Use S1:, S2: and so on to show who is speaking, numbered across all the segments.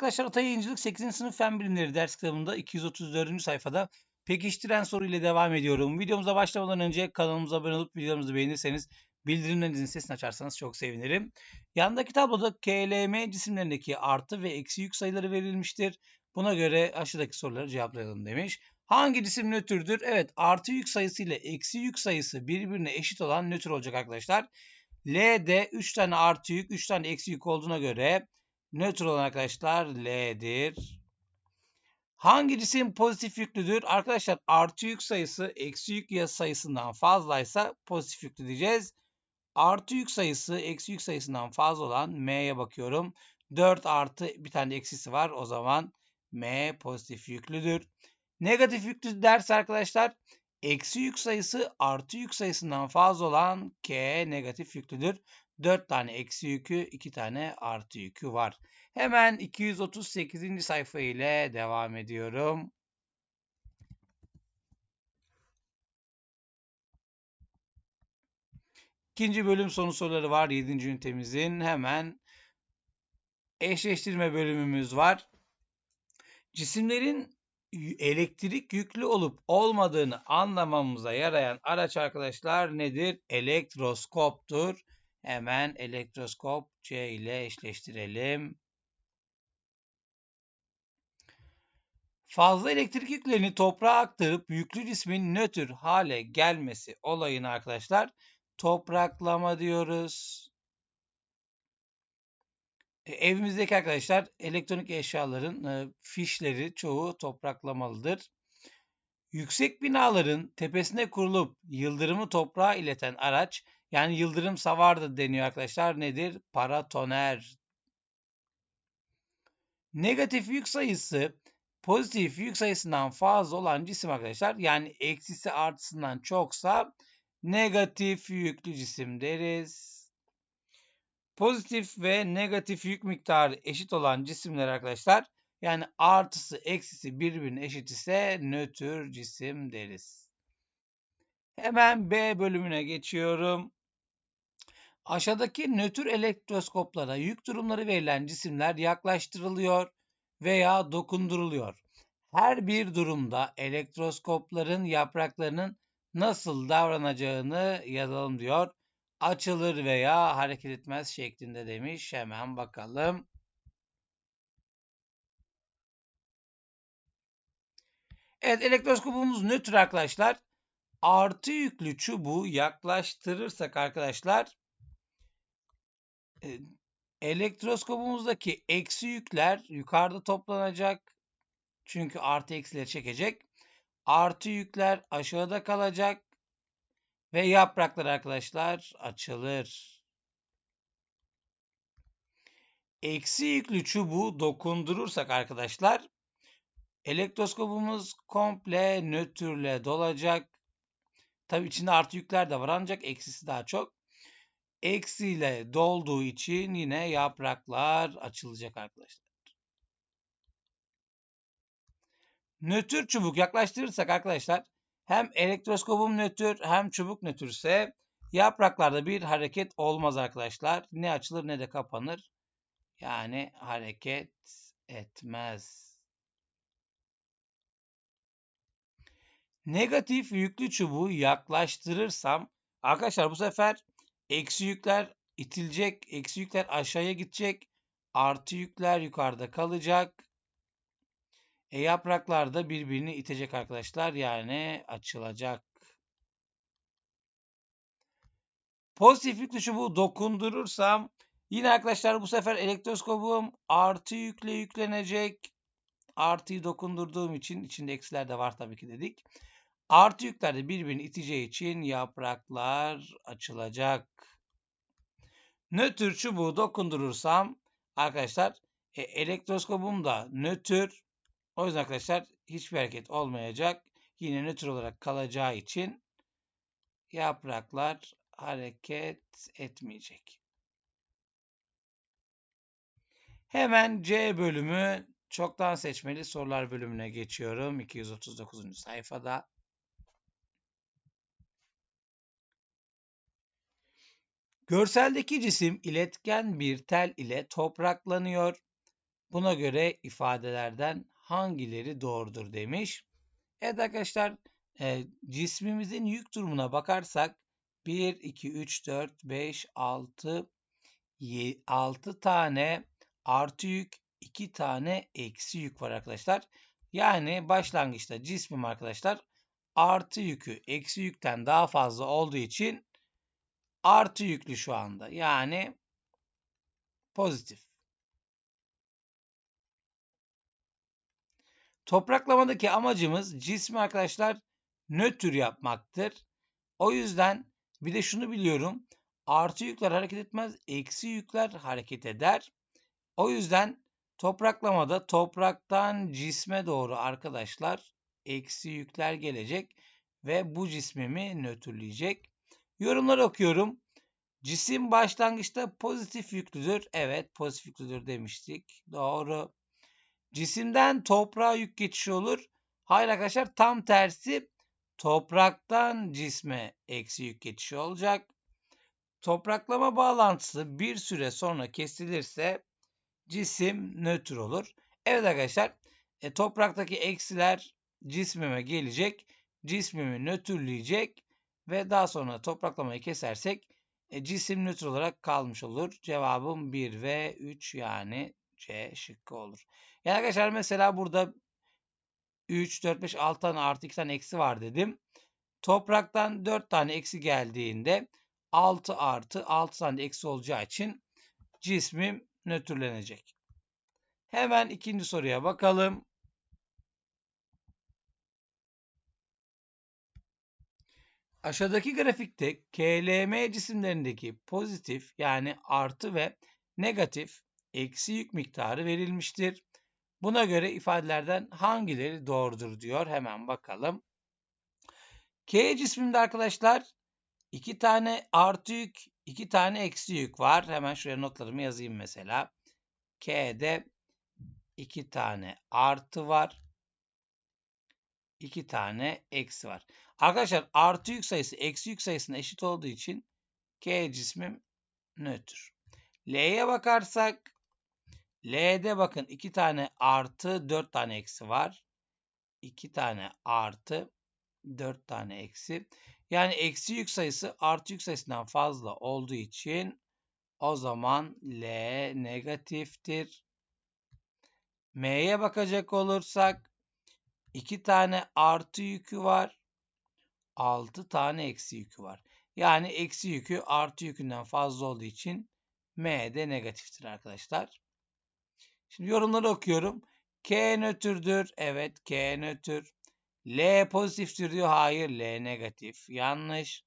S1: arkadaşlar Atay Yayıncılık 8. sınıf fen bilimleri ders kitabında 234. sayfada pekiştiren soru ile devam ediyorum. Videomuza başlamadan önce kanalımıza abone olup videomuzu beğenirseniz bildirimlerinizin sesini açarsanız çok sevinirim. Yandaki tabloda KLM cisimlerindeki artı ve eksi yük sayıları verilmiştir. Buna göre aşağıdaki soruları cevaplayalım demiş. Hangi cisim nötrdür? Evet artı yük sayısı ile eksi yük sayısı birbirine eşit olan nötr olacak arkadaşlar. L'de 3 tane artı yük 3 tane eksi yük olduğuna göre Nötr olan arkadaşlar L'dir. Hangi cisim pozitif yüklüdür? Arkadaşlar artı yük sayısı eksi yük sayısından fazlaysa pozitif yüklü diyeceğiz. Artı yük sayısı eksi yük sayısından fazla olan M'ye bakıyorum. 4 artı bir tane eksisi var. O zaman M pozitif yüklüdür. Negatif yüklü ders arkadaşlar eksi yük sayısı artı yük sayısından fazla olan K negatif yüklüdür. 4 tane eksi yükü, 2 tane artı yükü var. Hemen 238. sayfa ile devam ediyorum. İkinci bölüm sonu soruları var 7. ünitemizin. Hemen eşleştirme bölümümüz var. Cisimlerin elektrik yüklü olup olmadığını anlamamıza yarayan araç arkadaşlar nedir? Elektroskoptur. Hemen elektroskop C ile eşleştirelim. Fazla elektrik yüklerini toprağa aktarıp yüklü cismin nötr hale gelmesi olayını arkadaşlar topraklama diyoruz. E, evimizdeki arkadaşlar elektronik eşyaların e, fişleri çoğu topraklamalıdır. Yüksek binaların tepesine kurulup yıldırımı toprağa ileten araç yani yıldırım savardı deniyor arkadaşlar. Nedir? Paratoner. Negatif yük sayısı pozitif yük sayısından fazla olan cisim arkadaşlar. Yani eksisi artısından çoksa negatif yüklü cisim deriz. Pozitif ve negatif yük miktarı eşit olan cisimler arkadaşlar. Yani artısı eksisi birbirine eşit ise nötr cisim deriz. Hemen B bölümüne geçiyorum. Aşağıdaki nötr elektroskoplara yük durumları verilen cisimler yaklaştırılıyor veya dokunduruluyor. Her bir durumda elektroskopların yapraklarının nasıl davranacağını yazalım diyor. Açılır veya hareket etmez şeklinde demiş. Hemen bakalım. Evet elektroskopumuz nötr arkadaşlar. Artı yüklü çubuğu yaklaştırırsak arkadaşlar elektroskopumuzdaki eksi yükler yukarıda toplanacak. Çünkü artı eksileri çekecek. Artı yükler aşağıda kalacak. Ve yapraklar arkadaşlar açılır. Eksi yüklü çubuğu dokundurursak arkadaşlar elektroskopumuz komple nötrle dolacak. Tabi içinde artı yükler de var ancak eksisi daha çok eksiyle dolduğu için yine yapraklar açılacak arkadaşlar. Nötr çubuk yaklaştırırsak arkadaşlar hem elektroskopum nötr hem çubuk nötrse yapraklarda bir hareket olmaz arkadaşlar. Ne açılır ne de kapanır. Yani hareket etmez. Negatif yüklü çubuğu yaklaştırırsam arkadaşlar bu sefer Eksi yükler itilecek. Eksi yükler aşağıya gidecek. Artı yükler yukarıda kalacak. E yapraklar da birbirini itecek arkadaşlar. Yani açılacak. Pozitif yüklü çubuğu dokundurursam yine arkadaşlar bu sefer elektroskopum artı yükle yüklenecek. Artıyı dokundurduğum için içinde eksiler de var tabii ki dedik. Artı yükler birbirini iteceği için yapraklar açılacak. Nötr çubuğu dokundurursam arkadaşlar e, elektroskopum da nötr. O yüzden arkadaşlar hiçbir hareket olmayacak. Yine nötr olarak kalacağı için yapraklar hareket etmeyecek. Hemen C bölümü çoktan seçmeli sorular bölümüne geçiyorum. 239. sayfada. Görseldeki cisim iletken bir tel ile topraklanıyor. Buna göre ifadelerden hangileri doğrudur demiş. Evet arkadaşlar e, cismimizin yük durumuna bakarsak 1, 2, 3, 4, 5, 6, 6 tane artı yük, 2 tane eksi yük var arkadaşlar. Yani başlangıçta cismim arkadaşlar artı yükü eksi yükten daha fazla olduğu için artı yüklü şu anda. Yani pozitif. Topraklamadaki amacımız cismi arkadaşlar nötr yapmaktır. O yüzden bir de şunu biliyorum. Artı yükler hareket etmez, eksi yükler hareket eder. O yüzden topraklamada topraktan cisme doğru arkadaşlar eksi yükler gelecek ve bu cismimi nötrleyecek. Yorumlar okuyorum. Cisim başlangıçta pozitif yüklüdür. Evet pozitif yüklüdür demiştik. Doğru. Cisimden toprağa yük geçişi olur. Hayır arkadaşlar tam tersi topraktan cisme eksi yük geçişi olacak. Topraklama bağlantısı bir süre sonra kesilirse cisim nötr olur. Evet arkadaşlar e, topraktaki eksiler cismime gelecek. Cismimi nötrleyecek ve daha sonra topraklamayı kesersek e, cisim nötr olarak kalmış olur. Cevabım 1 ve 3 yani C şıkkı olur. Yani arkadaşlar mesela burada 3, 4, 5, 6 tane artı 2 tane eksi var dedim. Topraktan 4 tane eksi geldiğinde 6 artı 6 tane eksi olacağı için cismim nötrlenecek. Hemen ikinci soruya bakalım. Aşağıdaki grafikte KLM cisimlerindeki pozitif yani artı ve negatif eksi yük miktarı verilmiştir. Buna göre ifadelerden hangileri doğrudur diyor. Hemen bakalım. K cisminde arkadaşlar iki tane artı yük, iki tane eksi yük var. Hemen şuraya notlarımı yazayım mesela. K'de iki tane artı var. İki tane eksi var. Arkadaşlar artı yük sayısı eksi yük sayısına eşit olduğu için K cismim nötr. L'ye bakarsak L'de bakın 2 tane artı 4 tane eksi var. 2 tane artı 4 tane eksi. Yani eksi yük sayısı artı yük sayısından fazla olduğu için o zaman L negatiftir. M'ye bakacak olursak 2 tane artı yükü var. 6 tane eksi yükü var. Yani eksi yükü artı yükünden fazla olduğu için M de negatiftir arkadaşlar. Şimdi yorumları okuyorum. K nötrdür. Evet K nötr. L pozitiftir diyor. Hayır L negatif. Yanlış.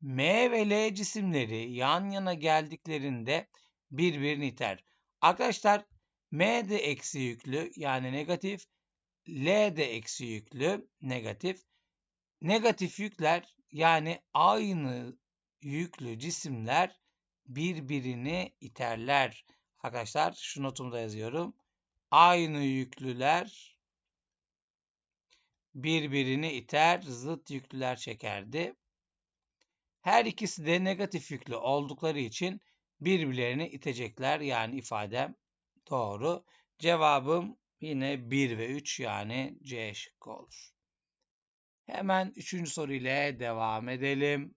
S1: M ve L cisimleri yan yana geldiklerinde birbirini iter. Arkadaşlar M de eksi yüklü yani negatif. L de eksi yüklü negatif. Negatif yükler yani aynı yüklü cisimler birbirini iterler. Arkadaşlar şu notumu da yazıyorum. Aynı yüklüler birbirini iter, zıt yüklüler çekerdi. Her ikisi de negatif yüklü oldukları için birbirlerini itecekler. Yani ifadem doğru. Cevabım yine 1 ve 3 yani C şıkkı olur. Hemen üçüncü soru ile devam edelim.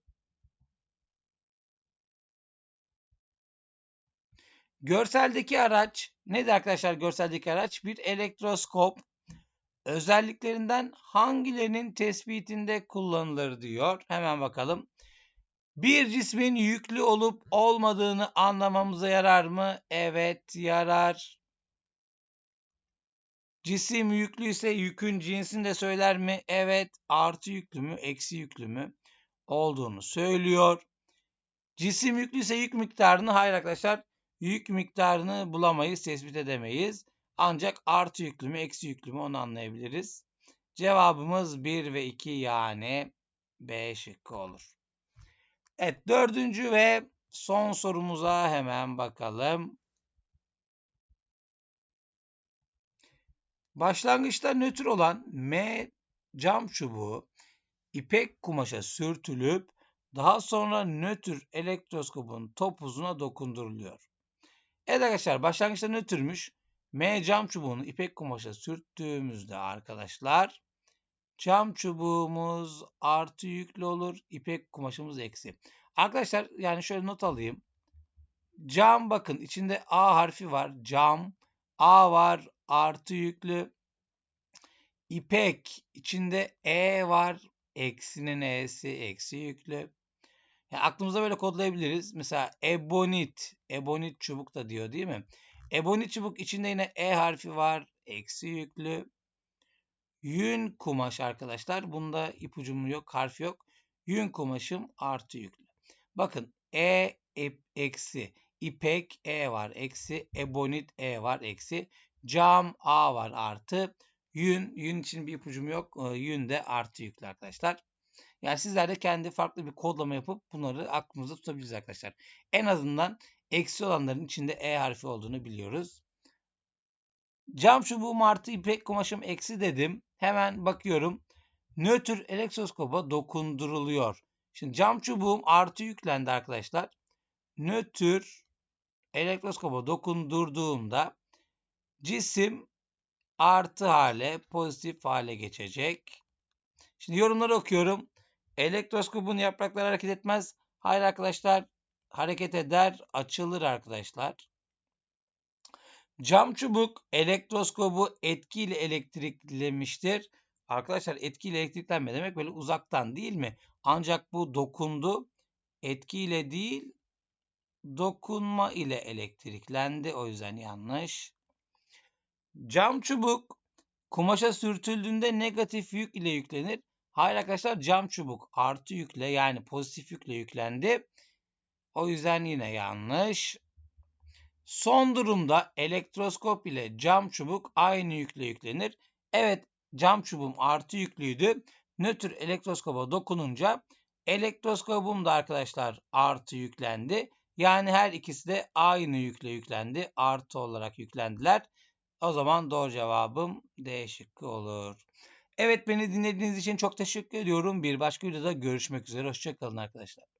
S1: Görseldeki araç nedir arkadaşlar görseldeki araç? Bir elektroskop. Özelliklerinden hangilerinin tespitinde kullanılır diyor. Hemen bakalım. Bir cismin yüklü olup olmadığını anlamamıza yarar mı? Evet yarar. Cisim yüklü ise yükün cinsini de söyler mi? Evet. Artı yüklü mü, eksi yüklü mü olduğunu söylüyor. Cisim yüklü ise yük miktarını hayır arkadaşlar yük miktarını bulamayız, tespit edemeyiz. Ancak artı yüklü mü, eksi yüklü mü onu anlayabiliriz. Cevabımız 1 ve 2 yani B şıkkı olur. Evet dördüncü ve son sorumuza hemen bakalım. Başlangıçta nötr olan M cam çubuğu ipek kumaşa sürtülüp daha sonra nötr elektroskopun topuzuna dokunduruluyor. Evet arkadaşlar başlangıçta nötrmüş. M cam çubuğunu ipek kumaşa sürttüğümüzde arkadaşlar cam çubuğumuz artı yüklü olur. ipek kumaşımız eksi. Arkadaşlar yani şöyle not alayım. Cam bakın içinde A harfi var. Cam. A var artı yüklü. İpek içinde E var. Eksinin E'si eksi yüklü. Yani aklımıza böyle kodlayabiliriz. Mesela ebonit. Ebonit çubuk da diyor değil mi? Ebonit çubuk içinde yine E harfi var. Eksi yüklü. Yün kumaş arkadaşlar. Bunda ipucum yok, harf yok. Yün kumaşım artı yüklü. Bakın E, e eksi. İpek E var eksi. Ebonit E var eksi. Cam A var artı. Yün, yün için bir ipucum yok. Yün de artı yüklü arkadaşlar. Yani sizler de kendi farklı bir kodlama yapıp bunları aklınızda tutabilirsiniz arkadaşlar. En azından eksi olanların içinde E harfi olduğunu biliyoruz. Cam çubuğum artı ipek kumaşım eksi dedim. Hemen bakıyorum. Nötr elektroskopa dokunduruluyor. Şimdi cam çubuğum artı yüklendi arkadaşlar. Nötr elektroskopa dokundurduğumda cisim artı hale, pozitif hale geçecek. Şimdi yorumları okuyorum. Elektroskopun yaprakları hareket etmez. Hayır arkadaşlar hareket eder, açılır arkadaşlar. Cam çubuk elektroskobu etkiyle elektriklemiştir. Arkadaşlar etkiyle elektriklenme demek böyle uzaktan değil mi? Ancak bu dokundu. Etkiyle değil dokunma ile elektriklendi. O yüzden yanlış. Cam çubuk kumaşa sürtüldüğünde negatif yük ile yüklenir. Hayır arkadaşlar cam çubuk artı yükle yani pozitif yükle yüklendi. O yüzden yine yanlış. Son durumda elektroskop ile cam çubuk aynı yükle yüklenir. Evet cam çubuğum artı yüklüydü. Nötr elektroskopa dokununca elektroskopum da arkadaşlar artı yüklendi. Yani her ikisi de aynı yükle yüklendi. Artı olarak yüklendiler. O zaman doğru cevabım D şıkkı olur. Evet beni dinlediğiniz için çok teşekkür ediyorum. Bir başka videoda görüşmek üzere. Hoşçakalın arkadaşlar.